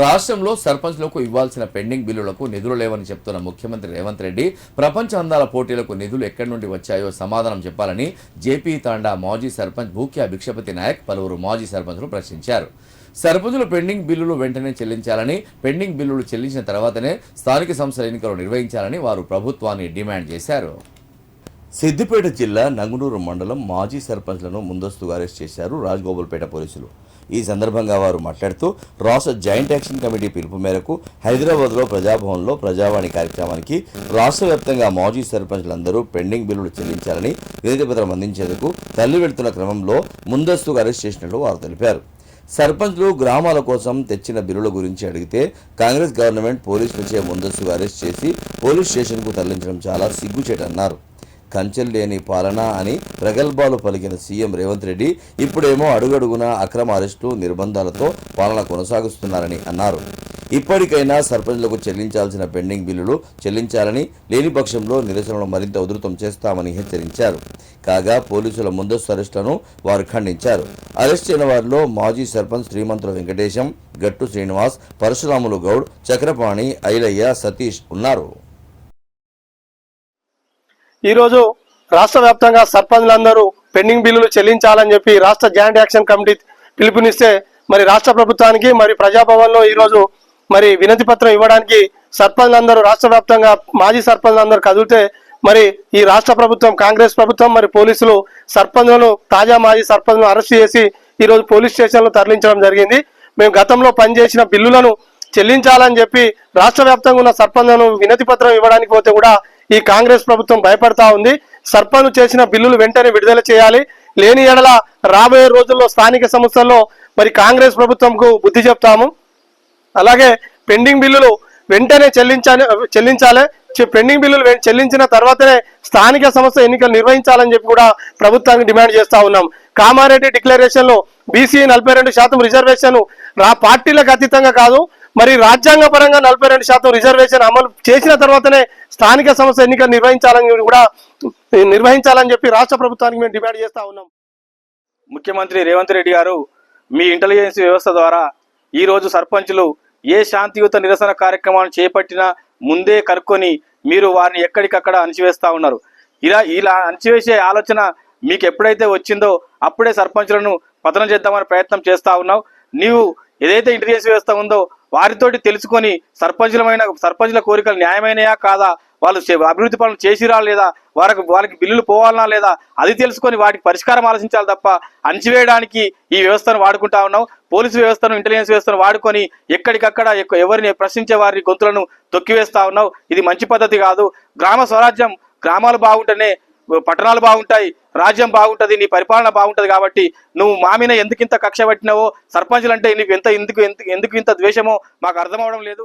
రాష్ట్రంలో సర్పంచ్లకు ఇవ్వాల్సిన పెండింగ్ బిల్లులకు నిధులు లేవని చెప్తున్న ముఖ్యమంత్రి రేవంత్ రెడ్డి ప్రపంచ అందాల పోటీలకు నిధులు ఎక్కడి నుండి వచ్చాయో సమాధానం చెప్పాలని జేపీ తాండా మాజీ సర్పంచ్ భూక్యా భిక్షపతి నాయక్ పలువురు మాజీ సర్పంచ్లు ప్రశ్నించారు. సర్పంచులు పెండింగ్ బిల్లులు వెంటనే చెల్లించాలని పెండింగ్ బిల్లులు చెల్లించిన తర్వాతనే స్థానిక సంస్థల ఎన్నికలు నిర్వహించాలని వారు ప్రభుత్వాన్ని డిమాండ్ చేశారు. సిద్దిపేట జిల్లా నంగునూరు మండలం మాజీ సర్పంచ్లను ముందస్తుగా అరెస్ట్ చేశారు రాజగోపాల్పేట పోలీసులు. ఈ సందర్భంగా వారు మాట్లాడుతూ రాష్ట్ర జాయింట్ యాక్షన్ కమిటీ పిలుపు మేరకు హైదరాబాద్లో ప్రజాభవన్లో ప్రజావాణి కార్యక్రమానికి రాష్ట్ర వ్యాప్తంగా మాజీ సర్పంచ్లందరూ పెండింగ్ బిల్లులు చెల్లించాలని వినతి అందించేందుకు తల్లి వెళ్తున్న క్రమంలో ముందస్తుగా అరెస్ట్ చేసినట్లు వారు తెలిపారు. సర్పంచ్లు గ్రామాల కోసం తెచ్చిన బిల్లుల గురించి అడిగితే కాంగ్రెస్ గవర్నమెంట్ పోలీసులచే ముందస్తుగా అరెస్ట్ చేసి పోలీస్ స్టేషన్కు తరలించడం చాలా సిగ్గుచేటన్నారు. కంచెలు లేని పాలన అని ప్రగల్భాలు పలికిన సీఎం రేవంత్ రెడ్డి ఇప్పుడేమో అడుగడుగునా అక్రమ అరెస్టు నిర్బంధాలతో పాలన కొనసాగిస్తున్నారని అన్నారు. ఇప్పటికైనా సర్పంచ్లకు చెల్లించాల్సిన పెండింగ్ బిల్లులు చెల్లించాలని లేని పక్షంలో నిరసనలు మరింత ఉధృతం చేస్తామని హెచ్చరించారు. కాగా పోలీసుల ముందస్తు అరెస్టులను వారు ఖండించారు. అరెస్ట్ అయిన వారిలో మాజీ సర్పంచ్ శ్రీమంతుల వెంకటేశం గట్టు శ్రీనివాస్ పరశురాములు గౌడ్ చక్రపాణి ఐలయ్య సతీష్ ఉన్నారు. ఈరోజు రాష్ట్ర వ్యాప్తంగా సర్పంచ్లందరూ పెండింగ్ బిల్లులు చెల్లించాలని చెప్పి రాష్ట్ర జాయింట్ యాక్షన్ కమిటీ పిలుపునిస్తే మరి రాష్ట్ర ప్రభుత్వానికి మరి ప్రజాభవన్లో ఈరోజు మరి వినతి పత్రం ఇవ్వడానికి సర్పంచ్లందరూ రాష్ట్ర వ్యాప్తంగా మాజీ సర్పంచ్లందరూ కదిలితే మరి ఈ రాష్ట్ర ప్రభుత్వం కాంగ్రెస్ ప్రభుత్వం మరి పోలీసులు సర్పంచ్లను తాజా మాజీ సర్పంచ్లను అరెస్ట్ చేసి ఈరోజు పోలీస్ స్టేషన్లో తరలించడం జరిగింది. మేము గతంలో పనిచేసిన బిల్లులను చెల్లించాలని చెప్పి రాష్ట్ర వ్యాప్తంగా ఉన్న సర్పంచ్లను వినతి పత్రం ఇవ్వడానికి పోతే కూడా ఈ కాంగ్రెస్ ప్రభుత్వం భయపడతా ఉంది. సర్పంచ్ చేసిన బిల్లులు వెంటనే విడుదల చేయాలి. లేని ఎడల రాబోయే రోజుల్లో స్థానిక సంస్థల్లో మరి కాంగ్రెస్ ప్రభుత్వంకు బుద్ధి చెప్తాము. అలాగే పెండింగ్ బిల్లులు వెంటనే చెల్లించాలి చెల్లించాలి. పెండింగ్ బిల్లులు చెల్లించిన తర్వాతనే స్థానిక సంస్థ ఎన్నికలు నిర్వహించాలని చెప్పి కూడా ప్రభుత్వానికి డిమాండ్ చేస్తా ఉన్నాం. కామారెడ్డి డిక్లరేషన్లో బీసీ నలభై రెండు శాతం రిజర్వేషన్ రా పార్టీలకు అతీతంగా కాదు మరి రాజ్యాంగ పరంగా నలభై రెండు శాతం రిజర్వేషన్ అమలు చేసిన తర్వాతనే స్థానిక సంస్థ ఎన్నికలు నిర్వహించాలని కూడా నిర్వహించాలని చెప్పి రాష్ట్ర ప్రభుత్వానికి మేము డిమాండ్ చేస్తా ఉన్నాం. ముఖ్యమంత్రి రేవంత్ రెడ్డి గారు మీ ఇంటెలిజెన్స్ వ్యవస్థ ద్వారా ఈ రోజు సర్పంచులు ఏ శాంతియుత నిరసన కార్యక్రమాలను చేపట్టినా ముందే కనుక్కొని మీరు వారిని ఎక్కడికక్కడ అణచివేస్తా ఉన్నారు. ఇలా ఇలా అణచివేసే ఆలోచన మీకు ఎప్పుడైతే వచ్చిందో అప్పుడే సర్పంచులను పతనం చేద్దామని ప్రయత్నం చేస్తా ఉన్నావు. నీవు ఏదైతే ఇంటెలిజెన్స్ వ్యవస్థ ఉందో వారితోటి తెలుసుకొని సర్పంచులమైన సర్పంచుల కోరికలు న్యాయమైనయా కాదా? వాళ్ళు అభివృద్ధి పనులు చేసిరా లేదా? వారికి వాళ్ళకి బిల్లులు పోవాలనా లేదా? అది తెలుసుకొని వాటికి పరిష్కారం ఆలోచించాలి తప్ప అణచివేయడానికి ఈ వ్యవస్థను వాడుకుంటా ఉన్నాం పోలీసు వ్యవస్థను ఇంటెలిజెన్స్ వ్యవస్థను వాడుకొని ఎక్కడికక్కడ ఎవరిని ప్రశ్నించే వారి గొంతులను తొక్కివేస్తా ఉన్నావు. ఇది మంచి పద్ధతి కాదు. గ్రామ స్వరాజ్యం గ్రామాలు బాగుంటేనే పట్టణాలు బాగుంటాయి రాజ్యం బాగుంటది నీ పరిపాలన బాగుంటుంది కాబట్టి నువ్వు మామిన ఎందుకు ఇంత కక్ష పట్టినావో సర్పంచులు అంటే నీకు ఎంత ఎందుకు ఎందుకు ఎందుకు ఇంత ద్వేషమో మాకు అర్థం అవడం లేదు.